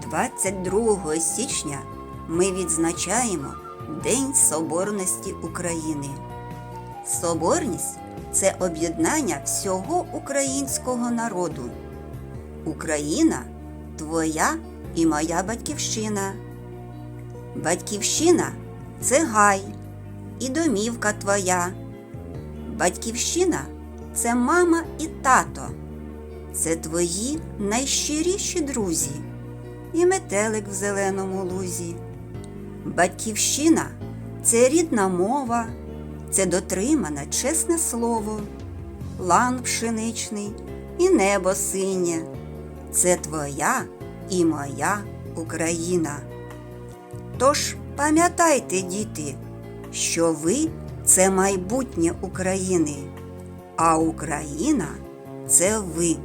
22 січня ми відзначаємо День Соборності України. Соборність це об'єднання всього українського народу. Україна твоя і моя батьківщина. Батьківщина це гай і домівка твоя. Батьківщина це мама і тато. Це твої найщиріші друзі і метелик в зеленому лузі. Батьківщина це рідна мова, це дотримане чесне слово, лан пшеничний і небо синє. Це твоя і моя Україна. Тож пам'ятайте, діти, що ви це майбутнє України, а Україна це ви.